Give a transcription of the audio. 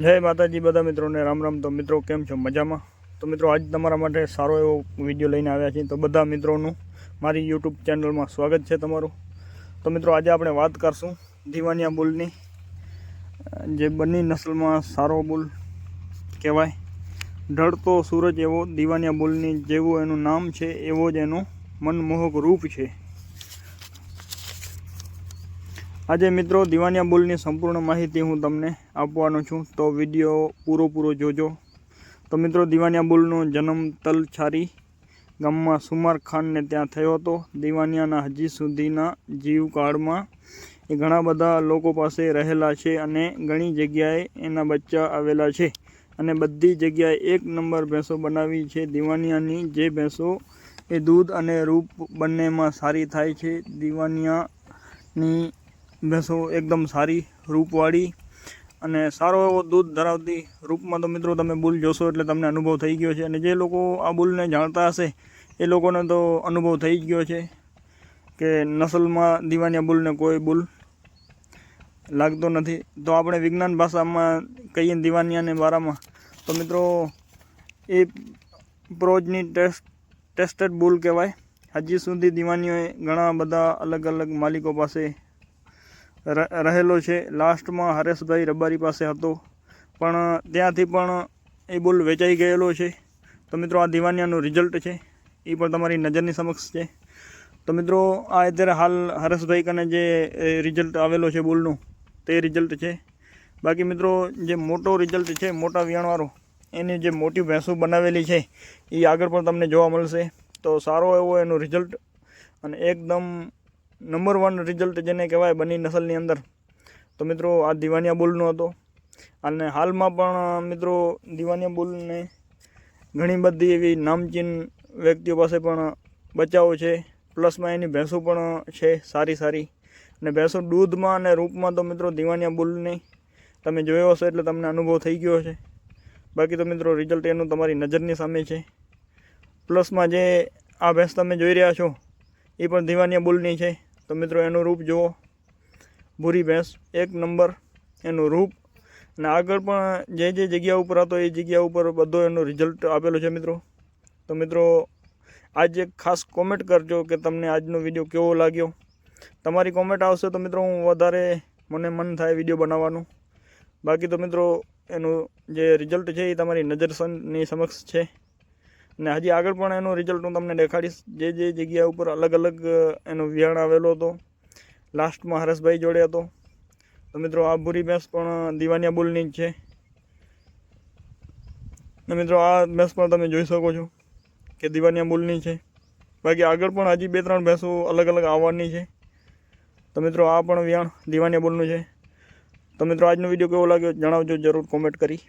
જય માતાજી બધા મિત્રોને, રામ રામ. તો મિત્રો, કેમ છો? મજામાં? તો મિત્રો, આજ તમારા માટે સારો એવો વીડિયો લઈને આવ્યા છીએ. તો બધા મિત્રોનું મારી યુટ્યુબ ચેનલમાં સ્વાગત છે તમારું. તો મિત્રો, આજે આપણે વાત કરશું દીવાનિયા બુલની. જે બંને નસલમાં સારો બુલ કહેવાય. ઢળતો સૂરજ એવો દીવાનિયા બુલની જેવું એનું નામ છે, એવો જ એનું મનમોહક રૂપ છે. આજે મિત્રો દિવાનિયા બુલની સંપૂર્ણ માહિતી હું તમને આપવાનો છું. તો વીડિયો પૂરો પૂરો જોજો. તો મિત્રો દિવાનિયા બુલનો જન્મ તલછારી ગામમાં સુમાર ખાનને ત્યાં થયો હતો. દિવાનિયાના હજી સુધીના જીવકાળમાં એ ઘણા બધા લોકો પાસે રહેલા છે અને ઘણી જગ્યાએ એના બચ્ચા આવેલા છે. અને બધી જગ્યાએ એક નંબર ભેંસો બનાવી છે. દિવાનિયાની જે ભેંસો એ દૂધ અને રૂપ બંનેમાં સારી થાય છે. દિવાનિયાની ભેંસો એકદમ સારી રૂપવાળી અને સારો એવો દૂધ ધરાવતી રૂપમાં તો મિત્રો તમે બુલ જોશો એટલે તમને અનુભવ થઈ ગયો છે. અને જે લોકો આ બુલને જાણતા હશે, એ લોકોને તો અનુભવ થઈ જ ગયો છે કે નસલમાં દિવાનિયા બુલને કોઈ બુલ લાગતો નથી. તો આપણે વિજ્ઞાન ભાષામાં કહીએ દિવાનિયાને બારામાં તો મિત્રો એ પ્રોજની ટેસ્ટ, ટેસ્ટેડ બુલ કહેવાય. હજી સુધી દિવાનીઓએ ઘણા બધા અલગ અલગ માલિકો પાસે રહેલો છે. લાસ્ટમાં હરેશભાઈ રબારી પાસે હતો. પણ ત્યાંથી પણ એ બુલ વેચાઈ ગયેલો છે. તો મિત્રો આ દિવાનિયાનું રિઝલ્ટ છે. એ પણ તમારી નજરની સમક્ષ છે. તો મિત્રો આ અત્યારે હાલ હરેશભાઈ કને જે રિઝલ્ટ આવેલો છે બોલનું, તે રિઝલ્ટ છે. બાકી મિત્રો જે મોટો રિઝલ્ટ છે, મોટા વિયાણવાળો, એની જે મોટી ભેંસો બનાવેલી છે, એ આગળ પણ તમને જોવા મળશે. તો સારો એવો એનું રિઝલ્ટ અને એકદમ નંબર વન રિઝલ્ટ જેને કહેવાય બની નસલની અંદર. તો મિત્રો, આ દિવાનિયા બુલનો હતો. અને હાલમાં પણ, મિત્રો, દિવાનિયા બુલને ઘણી બધી એવી નામચીન વ્યક્તિઓ પાસે પણ બચાવો છે. પ્લસમાં એની ભેંસો પણ છે, સારી સારી. અને ભેંસો દૂધમાં અને રૂપમાં તો મિત્રો દિવાનિયા બુલને તમે જોયો હશો એટલે તમને અનુભવ થઈ ગયો છે બાકી તો મિત્રો, રિઝલ્ટ એનું તમારી નજરની સામે છે. પ્લસમાં જે આ ભેંસ તમે જોઈ રહ્યા છો, એ પણ દિવાનિયા બુલની છે. તો મિત્રો એનું રૂપ જુઓ. ભૂરી ભેંસ, એક નંબર એનું રૂપ. અને આગળ પણ જે જે જગ્યા ઉપર હતો એ જગ્યા ઉપર બધો એનો રિઝલ્ટ આપેલો છે મિત્રો. તો મિત્રો, આજ ખાસ કોમેન્ટ કરજો કે તમને આજનો વીડિયો કેવો લાગ્યો. તમારી કોમેન્ટ આવશે તો મિત્રો હું વધારે મને મન થાય વીડિયો બનાવવાનું. બાકી તો મિત્રો, એનું જે રિઝલ્ટ છે એ તમારી નજરની સમક્ષ છે. ને હજી આગળ પણ એનું રિઝલ્ટ હું તમને દેખાડીશ. જે જે જગ્યા ઉપર અલગ અલગ એનો વિયાણ આવેલો હતો. લાસ્ટમાં હરેશભાઈ જોડે હતો. તો મિત્રો આ ભૂરી ભેંસ પણ દિવાનિયા બુલની જ છે. મિત્રો આ ભેંસ પણ તમે જોઈ શકો છો કે દિવાનિયા બુલની છે. બાકી આગળ પણ હજી બે ત્રણ ભેંસો અલગ અલગ આવવાની છે. તો મિત્રો આ પણ વિયાણ દિવાનિયા બુલનું છે. તો મિત્રો આજનો વીડિયો કેવો લાગ્યો જણાવજો, જરૂર કોમેન્ટ કરી.